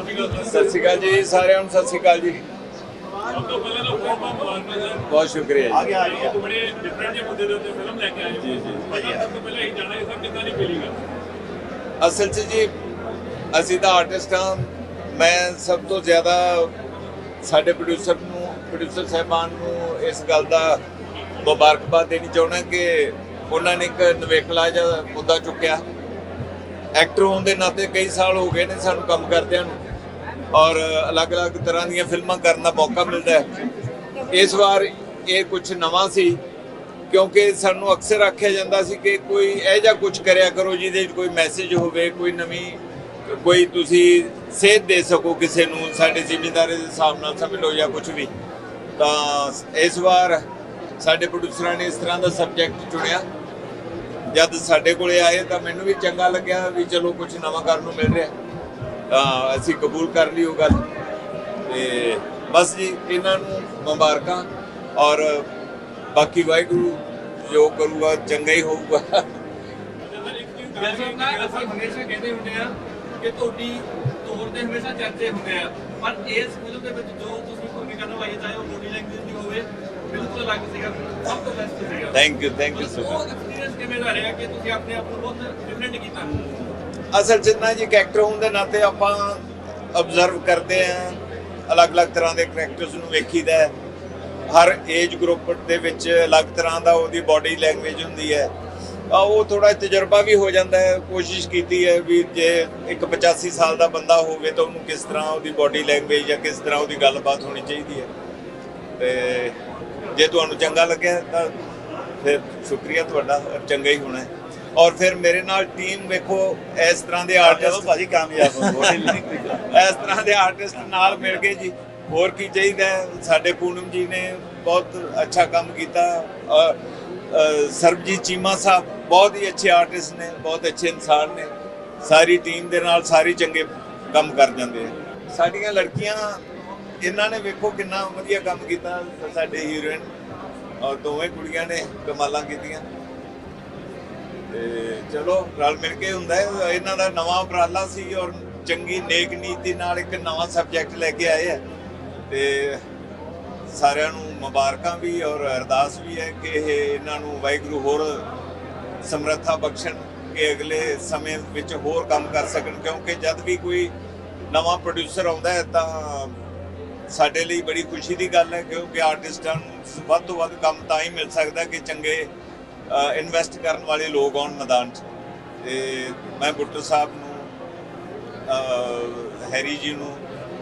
ਸਤਿ ਸ਼੍ਰੀ ਅਕਾਲ ਜੀ ਸਾਰਿਆਂ ਨੂੰ ਸਤਿ ਸ਼੍ਰੀ ਅਕਾਲ ਜੀ। ਬਹੁਤ ਸ਼ੁਕਰੀਆ ਜੀ। ਗਿਆ ਆ ਗਿਆ। ਸਰ ਬੜੇ ਡਿਫਰੈਂਟ ਜਿਹੇ ਮੁੱਦੇ ਦੇ ਉੱਤੇ ਫਿਲਮ ਲੈ ਕੇ ਆਏ। ਹੋ ਜੀ, ਜੀ। ਭਾਜੀ ਸਭ ਤੋਂ ਪਹਿਲਾਂ ਇਹ ਜਾਣਨਾ ਹੈ ਸਰ ਕਿੱਦਾਂ ਦੀ ਫੀਲਿੰਗ ਆ? ਅਸਲ 'ਚ ਜੀ ਅਸੀਂ ਤਾਂ ਆਰਟਿਸਟ ਹਾਂ। ਮੈਂ ਸਭ ਤੋਂ ਜ਼ਿਆਦਾ ਸਾਡੇ ਪ੍ਰੋਡਿਊਸਰ ਨੂੰ ਪ੍ਰੋਡਿਊਸਰ ਸਾਹਿਬਾਨ ਨੂੰ ਇਸ ਗੱਲ ਦਾ ਮੁਬਾਰਕਬਾਦ ਦੇਣੀ ਚਾਹੁੰਦਾ ਕਿ ਉਹਨਾਂ ਨੇ ਇੱਕ ਨਵੇਕਲਾ ਜਿਹਾ ਮੁੱਦਾ ਚੁੱਕਿਆ। ਐਕਟਰ ਹੋਣ ਦੇ ਨਾਤੇ ਕਈ ਸਾਲ ਹੋ ਗਏ ਨੇ ਸਾਨੂੰ ਕੰਮ ਕਰਦਿਆਂ ਨੂੰ। ਔਰ ਅਲੱਗ-ਅਲੱਗ ਤਰ੍ਹਾਂ ਦੀਆਂ ਫਿਲਮਾਂ ਕਰਨ ਦਾ ਮੌਕਾ ਮਿਲਦਾ ਹੈ। ਇਸ ਵਾਰ ਇਹ ਕੁਝ ਨਵਾਂ ਸੀ, ਕਿਉਂਕਿ ਸਾਨੂੰ ਅਕਸਰ ਆਖਿਆ ਜਾਂਦਾ ਸੀ ਕਿ ਕੋਈ ਇਹ ਜਿਹਾ ਕੁਝ ਕਰਿਆ ਕਰੋ ਜਿਹਦੇ ਵਿੱਚ ਕੋਈ ਮੈਸੇਜ ਹੋਵੇ, ਕੋਈ ਨਵੀਂ, ਕੋਈ ਤੁਸੀਂ ਸੇਧ ਦੇ ਸਕੋ ਕਿਸੇ ਨੂੰ, ਸਾਡੇ ਜ਼ਿੰਮੇਦਾਰੀ ਦੇ ਹਿਸਾਬ ਨਾਲ ਸਮਝ ਲਓ ਜਾਂ ਕੁਝ ਵੀ। ਤਾਂ ਇਸ ਵਾਰ ਸਾਡੇ ਪ੍ਰੋਡਿਊਸਰਾਂ ਨੇ ਇਸ ਤਰ੍ਹਾਂ ਦਾ ਸਬਜੈਕਟ ਚੁਣਿਆ। ਜਦ ਸਾਡੇ ਕੋਲੇ ਆਏ ਤਾਂ ਮੈਨੂੰ ਵੀ ਚੰਗਾ ਲੱਗਿਆ ਵੀ ਚਲੋ ਕੁਝ ਨਵਾਂ ਕਰਨ ਨੂੰ ਮਿਲ ਰਿਹਾ। ਅਸੀਂ ਕਬੂਲ ਕਰ ਲਈ ਉਹ ਗੱਲ। ਤੇ ਬਸ ਜੀ ਇਹਨਾਂ ਨੂੰ ਮੁਬਾਰਕਾਂ। ਔਰ ਬਾਕੀ ਵਾਹਿਗੁਰੂ ਜੋ ਕਰੂਗਾ ਚੰਗਾ ਹੀ ਹੋਊਗਾ। ਅਸੀਂ ਹਮੇਸ਼ਾ ਕਹਿੰਦੇ ਹੁੰਦੇ ਆ ਕਿ ਤੁਹਾਡੀ ਤੌਰ ਤੇ ਹਮੇਸ਼ਾ ਚਰਚੇ ਹੁੰਦੇ ਆ। ਪਰ ਇਸ ਫਿਲਮ ਦੇ ਵਿੱਚ ਜੋ ਤੁਸੀਂ ਭੂਮਿਕਾ ਨਿਭਾਈ ਚਾਹੇ ਉਹ ਬੋਡੀ ਲੈਂਗੁਏਜ ਦੀ ਹੋਵੇ ਬਿਲਕੁਲ ਅਲੱਗ ਸੀਗਾ। ਸਭ ਤੋਂ ਬੈਸਟ ਸੀਗਾ। Thank you thank you so ਉਹ ਮਚ ਐਕਸਪੀਰੀਅੰਸ ਕਿਵੇਂ ਦਾ ਰਿਹਾ ਕਿ ਤੁਸੀਂ ਆਪਣੇ ਆਪ ਨੂੰ ਬਹੁਤ ਡਿਫਰੈਂਟ ਕੀਤਾ? ਅਸਲ 'ਚ ਨਾ ਜੀ ਕੈਰੈਕਟਰ ਹੋਣ ਦੇ ਨਾਤੇ ਆਪਾਂ ਅਬਜ਼ਰਵ ਕਰਦੇ ਆਂ ਅਲੱਗ-ਅਲੱਗ ਤਰ੍ਹਾਂ ਦੇ ਕੈਰੈਕਟਰਸ ਨੂੰ ਵੇਖੀਦਾ ਹੈ। ਹਰ ਏਜ ਗਰੁੱਪ ਦੇ ਵਿੱਚ ਅਲੱਗ ਤਰ੍ਹਾਂ ਦਾ ਉਹਦੀ ਬਾਡੀ ਲੈਂਗੁਏਜ ਹੁੰਦੀ ਹੈ। ਆ ਉਹ ਥੋੜਾ ਤਜਰਬਾ ਵੀ ਹੋ ਜਾਂਦਾ ਹੈ, ਕੋਸ਼ਿਸ਼ ਕੀਤੀ ਹੈ ਵੀ ਜੇ ਇੱਕ 85 ਸਾਲ ਦਾ ਬੰਦਾ ਹੋਵੇ ਤਾਂ ਉਹਨੂੰ ਕਿਸ ਤਰ੍ਹਾਂ ਉਹਦੀ ਬਾਡੀ ਲੈਂਗੁਏਜ ਜਾਂ ਕਿਸ ਤਰ੍ਹਾਂ ਉਹਦੀ ਗੱਲਬਾਤ ਹੋਣੀ ਚਾਹੀਦੀ ਹੈ। ਤੇ ਜੇ ਤੁਹਾਨੂੰ ਚੰਗਾ ਲੱਗਿਆ ਤਾਂ ਫਿਰ ਸ਼ੁਕਰੀਆ ਤੁਹਾਡਾ, ਚੰਗਾ ਹੀ ਹੋਣਾ ਹੈ। ਔਰ ਫਿਰ ਮੇਰੇ ਨਾਲ ਟੀਮ ਵੇਖੋ ਇਸ ਤਰ੍ਹਾਂ ਦੇ ਆਰਟਿਸਟ ਭਾਜੀ ਕਾਮਯਾਬ ਹੋ ਇਸ ਤਰ੍ਹਾਂ ਦੇ ਆਰਟਿਸਟ ਨਾਲ ਮਿਲ ਕੇ ਜੀ। ਹੋਰ ਕੀ ਚਾਹੀਦਾ? ਸਾਡੇ ਪੂਨਮ ਜੀ ਨੇ ਬਹੁਤ ਅੱਛਾ ਕੰਮ ਕੀਤਾ। ਔਰ ਸਰਬਜੀਤ ਚੀਮਾ ਸਾਹਿਬ ਬਹੁਤ ਹੀ ਅੱਛੇ ਆਰਟਿਸਟ ਨੇ ਬਹੁਤ ਅੱਛੇ ਇਨਸਾਨ ਨੇ। ਸਾਰੀ ਟੀਮ ਦੇ ਨਾਲ ਸਾਰੀ ਚੰਗੇ ਕੰਮ ਕਰ ਜਾਂਦੇ ਆ। ਸਾਡੀਆਂ ਲੜਕੀਆਂ ਇਹਨਾਂ ਨੇ ਵੇਖੋ ਕਿੰਨਾ ਵਧੀਆ ਕੰਮ ਕੀਤਾ ਸਾਡੇ ਹੀਰੋਇਨ ਔਰ ਦੋਵੇਂ ਕੁੜੀਆਂ ਨੇ ਕਮਾਲਾਂ ਕੀਤੀਆਂ। ਤੇ ਚਲੋ, ਰਲ ਮਿਲ ਕੇ ਹੁੰਦਾ ਹੈ। ਇਹਨਾਂ ਦਾ ਨਵਾਂ ਉਪਰਾਲਾ ਸੀ ਔਰ ਚੰਗੀ ਨੇਕ ਨੀਤੀ ਨਾਲ ਇੱਕ ਨਵਾਂ ਸਬਜੈਕਟ ਲੈ ਕੇ ਆਏ ਆ ਤੇ ਸਾਰਿਆਂ ਨੂੰ ਮੁਬਾਰਕਾਂ ਵੀ ਔਰ ਅਰਦਾਸ ਵੀ ਹੈ ਕਿ ਇਹ ਇਹਨਾਂ ਨੂੰ ਵਾਹਿਗੁਰੂ ਹੋਰ ਸਮਰੱਥਾ ਬਖਸ਼ਣ ਕਿ ਅਗਲੇ ਸਮੇਂ ਵਿੱਚ ਹੋਰ ਕੰਮ ਕਰ ਸਕਣ। ਕਿਉਂਕਿ ਜਦ ਵੀ ਕੋਈ ਨਵਾਂ ਪ੍ਰੋਡਿਊਸਰ ਆਉਂਦਾ ਹੈ ਤਾਂ ਸਾਡੇ ਲਈ ਬੜੀ ਖੁਸ਼ੀ ਦੀ ਗੱਲ ਹੈ ਕਿਉਂਕਿ ਆਰਟਿਸਟਾਂ ਨੂੰ ਵੱਧ ਤੋਂ ਵੱਧ ਕੰਮ ਤਾਂ ਹੀ ਮਿਲ ਸਕਦਾ ਕਿ ਚੰਗੇ ਇਨਵੈਸਟ ਕਰਨ ਵਾਲੇ ਲੋਕ ਆਉਣ ਮੈਦਾਨ 'ਚ। ਤੇ ਮੈਂ ਬੁੱਟਰ ਸਾਹਿਬ ਨੂੰ ਹੈਰੀ ਜੀ ਨੂੰ,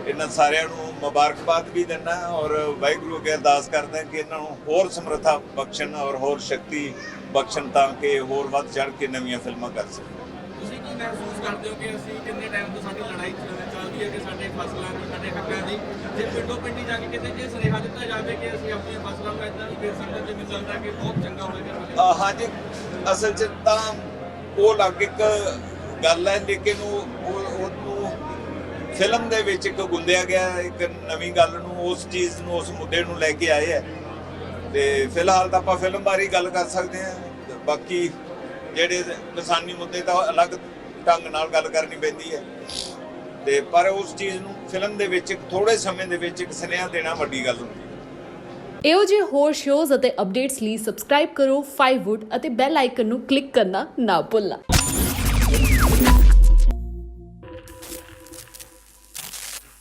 ਇਹਨਾਂ ਸਾਰਿਆਂ ਨੂੰ ਮੁਬਾਰਕਬਾਦ ਵੀ ਦਿੰਦਾ ਔਰ ਵਾਹਿਗੁਰੂ ਅੱਗੇ ਅਰਦਾਸ ਕਰਦਾ ਕਿ ਇਹਨਾਂ ਨੂੰ ਹੋਰ ਸਮਰੱਥਾ ਬਖਸ਼ਣ ਔਰ ਹੋਰ ਸ਼ਕਤੀ ਬਖਸ਼ਣ ਤਾਂ ਕਿ ਹੋਰ ਵੱਧ ਚੜ ਕੇ ਨਵੀਆਂ ਫਿਲਮਾਂ ਕਰ ਸਕਣ। ਤੁਸੀਂ ਕੀ ਮਹਿਸੂਸ ਕਰਦੇ ਹੋ ਕਿ ਅਸੀਂ ਕਿੰਨੇ ਟਾਈਮ ਤੋਂ ਸਾਡੀ ਲੜਾਈ ਚੱਲ- ਚੱਲਦੀ ਹੈ ਕਿ ਸਾਡੇ ਫਸਲਾਂ ਦੀ, ਸਾਡੇ ਹੱਕਾਂ ਦੀ। ਜੇ ਪਿੰਡੋਂ ਪਿੰਡੀ ਜਾ ਕੇ ਕਿਤੇ ਇਹ ਸੁਨੇਹਾ ਦਿੱਤਾ ਜਾਵੇ ਕਿ ਅਸੀਂ ਆਪਣੀਆਂ ਫਸਲਾਂ ਨੂੰ ਇਦਾਂ ਵੀ ਵੇਚ ਸਕਦੇ ਜਿਵੇਂ ਚੱਲਦਾ ਕਿ ਬਹੁਤ ਚੰਗਾ ਹੋਵੇਗਾ ਹਾਂਜੀ, ਅਸਲ 'ਚ ਤਾਂ ਉਹ ਅਲੱਗ ਇੱਕ ਗੱਲ ਹੈ, ਲੇਕਿਨ ਉਹ ਉਹਨੂੰ ਫਿਲਮ ਦੇ ਵਿੱਚ ਇੱਕ ਗੁੰਦਿਆ ਗਿਆ, ਇੱਕ ਨਵੀਂ ਗੱਲ ਨੂੰ, ਉਸ ਚੀਜ਼ ਨੂੰ, ਉਸ ਮੁੱਦੇ ਨੂੰ ਲੈ ਕੇ ਆਏ ਹੈ। ਤੇ ਫਿਲਹਾਲ ਤਾਂ ਆਪਾਂ ਫਿਲਮ ਬਾਰੇ ਗੱਲ ਕਰ ਸਕਦੇ ਹਾਂ। ਬਾਕੀ ਜਿਹੜੇ ਕਿਸਾਨੀ ਮੁੱਦੇ ਤਾਂ ਅਲੱਗ ਢੰਗ ਨਾਲ ਗੱਲ ਕਰਨੀ ਪੈਂਦੀ ਹੈ। ਤੇ ਪਰ ਉਸ ਚੀਜ਼ ਨੂੰ ਫਿਲਮ ਦੇ ਵਿੱਚ ਥੋੜੇ ਸਮੇਂ ਦੇ ਵਿੱਚ ਇੱਕ ਸੁਨੇਹਾ ਦੇਣਾ ਵੱਡੀ ਗੱਲ ਹੁੰਦੀ ਹੈ। ਇਹੋ ਜਿਹੇ ਹੋਰ ਸ਼ੋਜ਼ ਅਤੇ ਅਪਡੇਟਸ ਲਈ ਸਬਸਕ੍ਰਾਈਬ ਕਰੋ 5wood ਅਤੇ ਬੈਲ ਆਈਕਨ ਨੂੰ ਕਲਿੱਕ ਕਰਨਾ ਨਾ ਭੁੱਲਣਾ।